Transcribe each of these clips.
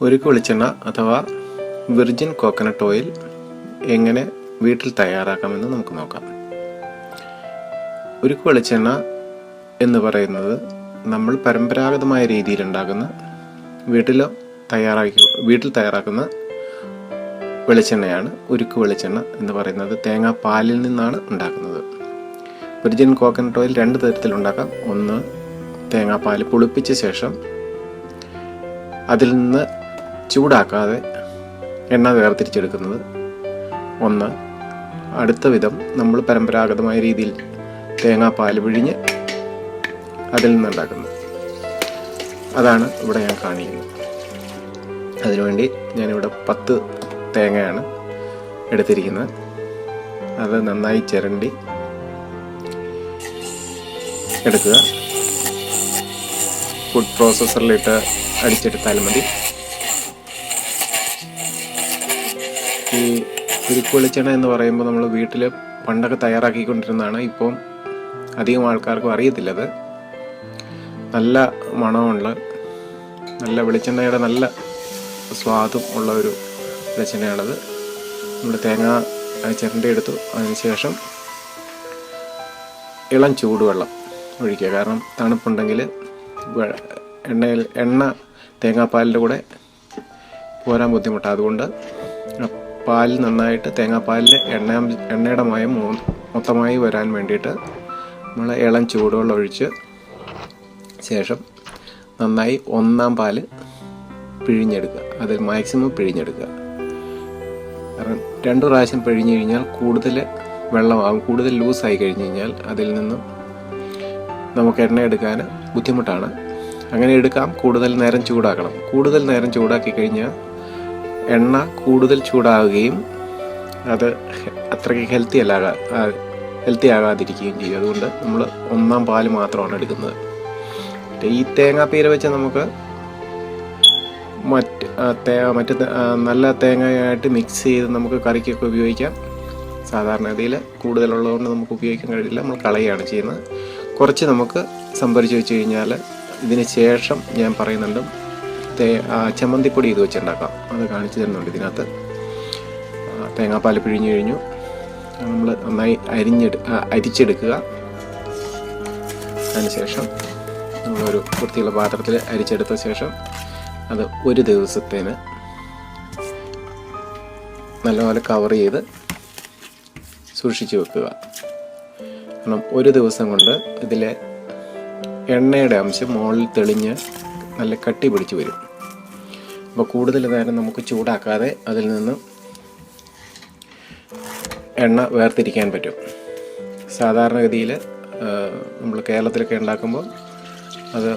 ഉരുക്ക് വെളിച്ചെണ്ണ അഥവാ വിർജിൻ കോക്കനട്ട് ഓയിൽ എങ്ങനെ വീട്ടിൽ തയ്യാറാക്കാമെന്ന് നമുക്ക് നോക്കാം. ഉരുക്ക് വെളിച്ചെണ്ണ എന്ന് പറയുന്നത് നമ്മൾ പരമ്പരാഗതമായ രീതിയിൽ ഉണ്ടാക്കുന്ന വീട്ടിൽ തയ്യാറാക്കി വീട്ടിൽ തയ്യാറാക്കുന്ന വെളിച്ചെണ്ണയാണ് ഉരുക്ക് വെളിച്ചെണ്ണ എന്ന് പറയുന്നത്. തേങ്ങാ പാലിൽ നിന്നാണ് ഉണ്ടാക്കുന്നത്. വിർജിൻ കോക്കനട്ട് ഓയിൽ രണ്ട് തരത്തിൽ ഉണ്ടാക്കാം. ഒന്ന് തേങ്ങാപ്പാൽ പുളിപ്പിച്ച ശേഷം അതിൽ നിന്ന് ചൂടാക്കാതെ എണ്ണ വേർതിരിച്ചെടുക്കുന്നത്. ഒന്ന് അടുത്ത വിധം നമ്മൾ പരമ്പരാഗതമായ രീതിയിൽ തേങ്ങാപ്പാൽ പിഴിഞ്ഞ് അതിൽ നിന്നുണ്ടാക്കുന്നത്. അതാണ് ഇവിടെ ഞാൻ കാണിക്കുന്നത്. അതിനുവേണ്ടി ഞാനിവിടെ പത്ത് തേങ്ങയാണ് എടുത്തിരിക്കുന്നത്. അത് നന്നായി ചിരണ്ടി എടുക്കുക. ഫുഡ് പ്രോസസ്സറിലിട്ട് അടിച്ചെടുത്താൽ മതി. ഈ ഉരുക്ക് വെളിച്ചെണ്ണ എന്ന് പറയുമ്പോൾ നമ്മൾ വീട്ടിൽ പണ്ടൊക്കെ തയ്യാറാക്കിക്കൊണ്ടിരുന്നതാണ്. ഇപ്പം അധികം ആൾക്കാർക്കും അറിയത്തില്ലത്. നല്ല മണമുള്ള നല്ല വെളിച്ചെണ്ണയുടെ നല്ല സ്വാദും ഉള്ള ഒരു വെളിച്ചെണ്ണയാണത്. നമ്മൾ തേങ്ങ ചിരണ്ടി എടുത്തു. അതിനുശേഷം ഇളം ചൂടുവെള്ളം ഒഴിക്കുക. കാരണം തണുപ്പുണ്ടെങ്കിൽ എണ്ണയിൽ എണ്ണ തേങ്ങാപ്പാലിന്റെ കൂടെ പോരാൻ ബുദ്ധിമുട്ടാണ് അതുകൊണ്ട് പാൽ നന്നായിട്ട് തേങ്ങാപ്പാലിൽ എണ്ണ എണ്ണയുടെ മയം മൊത്തമായി വരാൻ വേണ്ടിയിട്ട് നമ്മൾ ഇളം ചൂടുവെള്ളം ഒഴിച്ച് ശേഷം നന്നായി ഒന്നാം പാൽ പിഴിഞ്ഞെടുക്കുക. അതിൽ മാക്സിമം പിഴിഞ്ഞെടുക്കുക. കാരണം രണ്ട് പ്രാവശ്യം പിഴിഞ്ഞു കഴിഞ്ഞാൽ കൂടുതൽ വെള്ളമാകും കൂടുതൽ ലൂസായി കഴിഞ്ഞ് കഴിഞ്ഞാൽ അതിൽ നിന്നും നമുക്ക് എണ്ണ എടുക്കാൻ ബുദ്ധിമുട്ടാണ്. അങ്ങനെ എടുക്കാം കൂടുതൽ നേരം ചൂടാക്കണം. കൂടുതൽ നേരം ചൂടാക്കി കഴിഞ്ഞാൽ എണ്ണ കൂടുതൽ ചൂടാവുകയും അത് അത്രയ്ക്ക് ഹെൽത്തി അല്ല ഹെൽത്തി ആകാതിരിക്കുകയും ചെയ്യും. അതുകൊണ്ട് നമ്മൾ ഒന്നാം പാൽ മാത്രമാണ് എടുക്കുന്നത്. ഈ തേങ്ങാപ്പീര വെച്ച് നമുക്ക് മറ്റ് മറ്റ് നല്ല തേങ്ങയായിട്ട് മിക്സ് ചെയ്ത് നമുക്ക് കറിക്കൊക്കെ ഉപയോഗിക്കാം. സാധാരണഗതിയിൽ കൂടുതലുള്ളതുകൊണ്ട് നമുക്ക് ഉപയോഗിക്കാൻ കഴിയില്ല. നമ്മൾ കളയുകയാണ് ചെയ്യുന്നത്. കുറച്ച് നമുക്ക് സംഭരിച്ച് വെച്ച് കഴിഞ്ഞാൽ ഇതിന് ശേഷം ഞാൻ പറയുന്നുണ്ട് ചമ്മന്തിപ്പൊടി ഇത് വെച്ചുണ്ടാക്കാം അത് കാണിച്ചു തരുന്നുണ്ട് ഇതിനകത്ത്. തേങ്ങാപ്പാൽ പിഴിഞ്ഞു കഴിഞ്ഞു. നമ്മൾ നന്നായി അരിഞ്ഞെടു അരിച്ചെടുക്കുക. അതിനുശേഷം നമ്മളൊരു വൃത്തിയുള്ള പാത്രത്തിൽ അരിച്ചെടുത്ത ശേഷം അത് ഒരു ദിവസത്തേന് നല്ലപോലെ കവർ ചെയ്ത് സൂക്ഷിച്ചു വെക്കുക. കാരണം ഒരു ദിവസം കൊണ്ട് ഇതിലെ എണ്ണയുടെ അംശം മുകളിൽ തെളിഞ്ഞ് നല്ല കട്ടി പിടിച്ച് വരും. അപ്പോൾ കൂടുതൽ നേരം നമുക്ക് ചൂടാക്കാതെ അതിൽ നിന്ന് എണ്ണ വേർതിരിക്കാൻ പറ്റും. സാധാരണഗതിയിൽ നമ്മൾ കേരളത്തിലൊക്കെ ഉണ്ടാക്കുമ്പോൾ അത്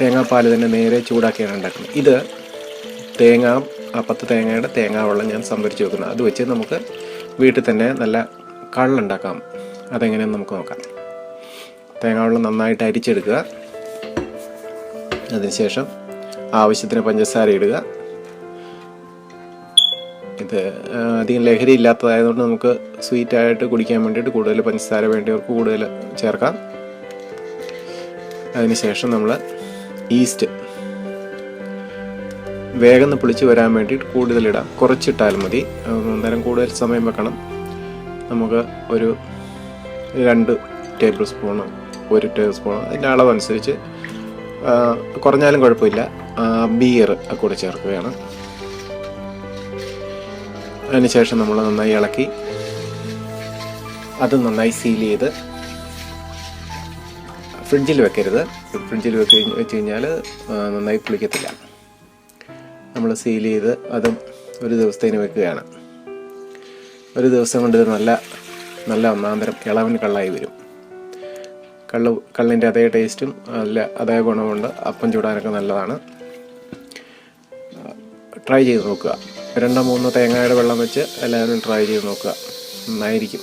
തേങ്ങാപ്പാൽ തന്നെ നേരെ ചൂടാക്കിയാണ് ഉണ്ടാക്കുന്നത്. ഇത് തേങ്ങ ആ പത്ത് തേങ്ങയുടെ തേങ്ങാ വെള്ളം ഞാൻ സംഭരിച്ച് വെക്കുന്നത് അത് വെച്ച് നമുക്ക് വീട്ടിൽ തന്നെ നല്ല കള്ളുണ്ടാക്കാം. അതെങ്ങനെയെന്ന് നമുക്ക് നോക്കാം. തേങ്ങാ വെള്ളം നന്നായിട്ട് അരിച്ചെടുക്കുക. അതിനുശേഷം ആവശ്യത്തിന് പഞ്ചസാര ഇടുക. ഇത് അധികം ലഹരി ഇല്ലാത്തതായതുകൊണ്ട് നമുക്ക് സ്വീറ്റായിട്ട് കുടിക്കാൻ വേണ്ടിയിട്ട് കൂടുതൽ പഞ്ചസാര വേണ്ടിയവർക്ക് കൂടുതൽ ചേർക്കാം. അതിനുശേഷം നമ്മൾ ഈസ്റ്റ് വേഗം പുളിച്ച് വരാൻ വേണ്ടിയിട്ട് കൂടുതലിടാം കുറച്ചിട്ടാൽ മതി. അന്നേരം കൂടുതൽ സമയം വെക്കണം. നമുക്ക് ഒരു രണ്ട് ടേബിൾ സ്പൂണ് ഒരു ടേബിൾ സ്പൂൺ അതിന്റെ അളവനുസരിച്ച് കുറഞ്ഞാലും കുഴപ്പമില്ല. ബിയർ കൂടെ ചേർക്കുകയാണ്. അതിനുശേഷം നമ്മൾ നന്നായി ഇളക്കി അത് നന്നായി സീൽ ചെയ്ത് ഫ്രിഡ്ജിൽ വെക്കരുത്. ഫ്രിഡ്ജിൽ വെച്ച് വെച്ച് കഴിഞ്ഞാൽ നന്നായി പുളിക്കത്തില്ല. നമ്മൾ സീൽ ചെയ്ത് അതും ഒരു ദിവസത്തേന് വെക്കുകയാണ്. ഒരു ദിവസം കൊണ്ട് നല്ല നല്ല ഒന്നാന്തരം ഇളവൻ കള്ളായി വരും. കള്ള് കള്ളിന്റെ അതേ ടേസ്റ്റും നല്ല അതേ ഗുണമുണ്ട് അപ്പം ചൂടാനൊക്കെ നല്ലതാണ്. ട്രൈ ചെയ്ത് നോക്കുക. രണ്ടോ മൂന്നോ തേങ്ങയുടെ വെള്ളം വെച്ച് എല്ലാവരും ട്രൈ ചെയ്ത് നോക്കുക. നന്നായിരിക്കും.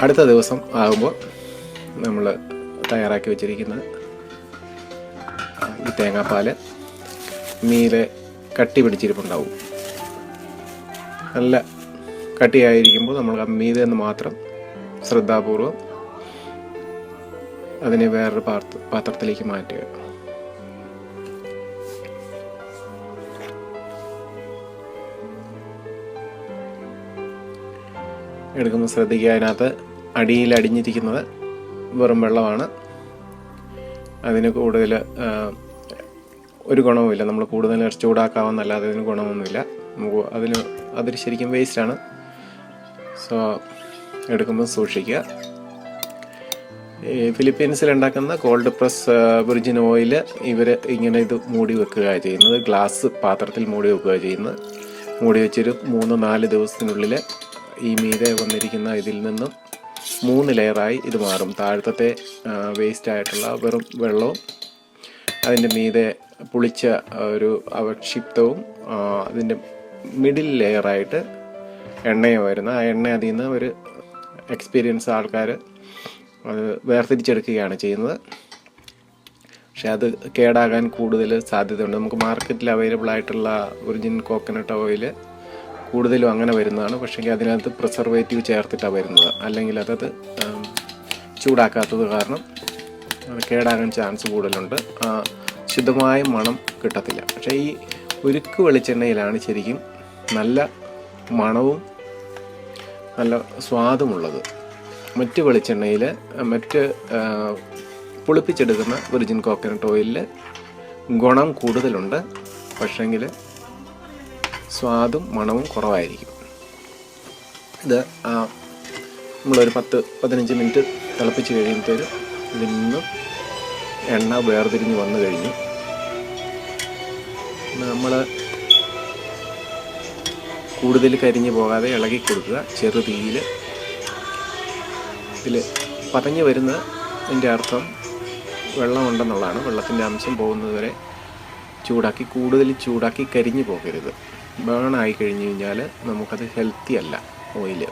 അടുത്ത ദിവസം ആകുമ്പോൾ നമ്മൾ തയ്യാറാക്കി വെച്ചിരിക്കുന്ന ഈ തേങ്ങാപ്പാൽ മീലെ കട്ടി പിടിച്ചിരിപ്പുണ്ടാവും. നല്ല കട്ടിയായിരിക്കുമ്പോൾ നമ്മൾ ആ മീതെ നിന്ന് മാത്രം ശ്രദ്ധാപൂർവം അതിനെ വേറൊരു പാത്ര പാത്രത്തിലേക്ക് മാറ്റുക. എടുക്കുമ്പോൾ ശ്രദ്ധിക്കുക. അതിനകത്ത് അടിയിൽ അടിഞ്ഞിരിക്കുന്നത് വെറും വെള്ളമാണ്. അതിന് കൂടുതൽ ഒരു ഗുണവുമില്ല. നമ്മൾ കൂടുതൽ ചൂടാക്കാവുന്നല്ലാതെ അതിന് ഗുണമൊന്നുമില്ല. നമുക്ക് അതിന് അതിൽ ശരിക്കും വേസ്റ്റാണ് സോ എടുക്കുമ്പോൾ സൂക്ഷിക്കുക. ഈ ഫിലിപ്പീൻസിൽ ഉണ്ടാക്കുന്ന കോൾഡ് പ്രസ് വിർജിൻ ഓയിൽ ഇവർ ഇങ്ങനെ ഇത് മൂടി വെക്കുക ചെയ്യുന്നത്. ഗ്ലാസ് പാത്രത്തിൽ മൂടി വെക്കുക ചെയ്യുന്നത്. മൂടി വെച്ചൊരു മൂന്ന് നാല് ദിവസത്തിനുള്ളിൽ ഈ മീതെ വന്നിരിക്കുന്ന ഇതിൽ നിന്നും മൂന്ന് ലെയറായി ഇത് മാറും. താഴത്തെ വേസ്റ്റ് ആയിട്ടുള്ള വെറും വെള്ളവും അതിന്റെ മീതെ പുളിച്ച ഒരു അവക്ഷിപ്തവും അതിന്റെ മിഡിൽ ലെയറായിട്ട് എണ്ണയും വരുന്ന. ആ എണ്ണ അതിൽ നിന്ന് ഒരു എക്സ്പീരിയൻസ് ആൾക്കാർ അത് വേർതിരിച്ചെടുക്കുകയാണ് ചെയ്യുന്നത്. പക്ഷെ അത് കേടാകാൻ കൂടുതൽ സാധ്യതയുണ്ട്. നമുക്ക് മാർക്കറ്റിൽ അവൈലബിൾ ആയിട്ടുള്ള ഒറിജിൻ കോക്കനട്ട് ഓയിൽ കൂടുതലും അങ്ങനെ വരുന്നതാണ്. പക്ഷേ അതിനകത്ത് പ്രിസർവേറ്റീവ് ചേർത്തിട്ടാണ് വരുന്നത്. അല്ലെങ്കിൽ അതത് ചൂടാക്കാത്തത് കാരണം അത് കേടാകാൻ ചാൻസ് കൂടുതലുണ്ട്. ശുദ്ധമായ മണം കിട്ടത്തില്ല. പക്ഷേ ഈ ഉരുക്ക് വെളിച്ചെണ്ണയിലാണ് ശരിക്കും നല്ല മണവും നല്ല സ്വാദുമുള്ളത്. മറ്റ് വെളിച്ചെണ്ണയിൽ മറ്റ് പുളിപ്പിച്ചെടുക്കുന്ന ഒറിജിൻ കോക്കനട്ട് ഓയിലിൽ ഗുണം കൂടുതലുണ്ട്. പക്ഷെങ്കിൽ സ്വാദും മണവും കുറവായിരിക്കും. ഇത് നമ്മളൊരു പത്ത് പതിനഞ്ച് മിനിറ്റ് തിളപ്പിച്ച് കഴിയുമ്പോഴത്തേനും ഇതിൽ നിന്നും എണ്ണ വേർതിരിഞ്ഞ് വന്നു കഴിഞ്ഞു. നമ്മൾ കൂടുതൽ കരിഞ്ഞു പോകാതെ ഇളകി കൊടുക്കുക. ചെറു തീയിൽ ഇതിൽ പതഞ്ഞ് വരുന്ന എന്റെ അർത്ഥം വെള്ളമുണ്ടെന്നുള്ളതാണ്. വെള്ളത്തിന്റെ അംശം പോകുന്നതുവരെ ചൂടാക്കി കൂടുതൽ ചൂടാക്കി കരിഞ്ഞു പോകരുത്. ബേൺ ആയി കഴിഞ്ഞ് കഴിഞ്ഞാൽ നമുക്കത് ഹെൽത്തി അല്ല ഓയിൽ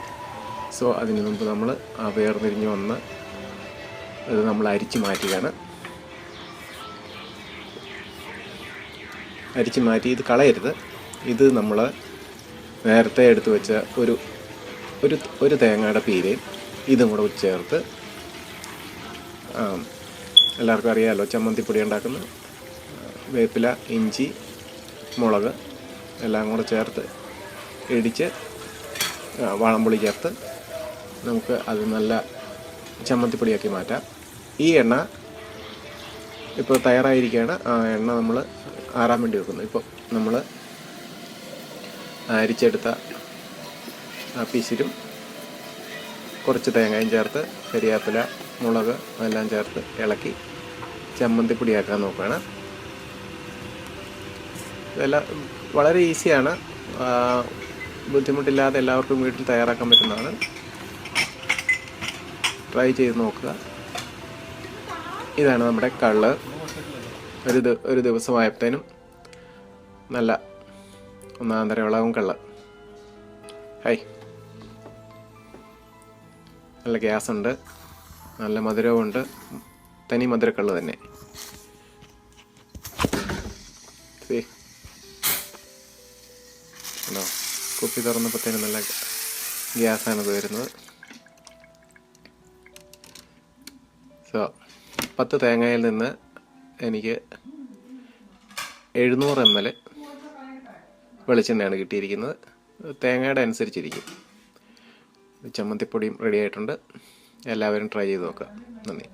സോ അതിന് മുമ്പ് നമ്മൾ ആ വേർതിരിഞ്ഞ് വന്ന് അത് നമ്മൾ അരിച്ച് മാറ്റുകയാണ്. അരിച്ച് മാറ്റി ഇത് കളയരുത്. ഇത് നമ്മൾ നേരത്തെ എടുത്തു വെച്ച ഒരു ഒരു ഒരു തേങ്ങയുടെ പീരയും ഇതും കൂടെ ചേർത്ത് എല്ലാവർക്കും അറിയാമല്ലോ ചമ്മന്തിപ്പൊടി ഉണ്ടാക്കുന്ന വേപ്പില ഇഞ്ചി മുളക് എല്ലാം കൂടെ ചേർത്ത് ഇടിച്ച് വാളംപുളി ചേർത്ത് നമുക്ക് അത് നല്ല ചമ്മന്തിപ്പൊടിയാക്കി മാറ്റാം. ഈ എണ്ണ ഇപ്പോൾ തയ്യാറായിരിക്കുകയാണ്. ആ എണ്ണ നമ്മൾ ആറാൻ വേണ്ടി വെക്കുന്നു. ഇപ്പോൾ നമ്മൾ അരിച്ചെടുത്ത ആ പിശിരും കുറച്ച് തേങ്ങയും ചേർത്ത് കരിയാപ്പില മുളക് എല്ലാം ചേർത്ത് ഇളക്കി ചമ്മന്തിപ്പൊടിയാക്കാൻ നോക്കുകയാണ്. ഇതെല്ലാം വളരെ ഈസിയാണ്. ബുദ്ധിമുട്ടില്ലാതെ എല്ലാവർക്കും വീട്ടിൽ തയ്യാറാക്കാൻ പറ്റുന്നതാണ്. ട്രൈ ചെയ്ത് നോക്കുക. ഇതാണ് നമ്മുടെ കള്ള്. ഒരു ഒരു ദിവസമായപ്പോഴത്തേനും നല്ല ഒന്നാം തരം വിളവും കള്ള്. ഹൈ നല്ല ഗ്യാസ് ഉണ്ട്. നല്ല മധുരവുമുണ്ട് തനി മധുരക്കള്ള് തന്നെ. See? കണ്ടോ കുപ്പി തുറന്നപ്പോഴത്തേനും നല്ല ഗ്യാസാണ് ഇത് വരുന്നത് സോ പത്ത് തേങ്ങയിൽ നിന്ന് എനിക്ക് എഴുന്നൂറ് എം എൽ വെളിച്ചെണ്ണയാണ് കിട്ടിയിരിക്കുന്നത്. തേങ്ങയുടെ അനുസരിച്ചിരിക്കും. ചമ്മന്തിപ്പൊടിയും റെഡി ആയിട്ടുണ്ട്. എല്ലാവരും ട്രൈ ചെയ്ത് നോക്കുക. നന്ദി.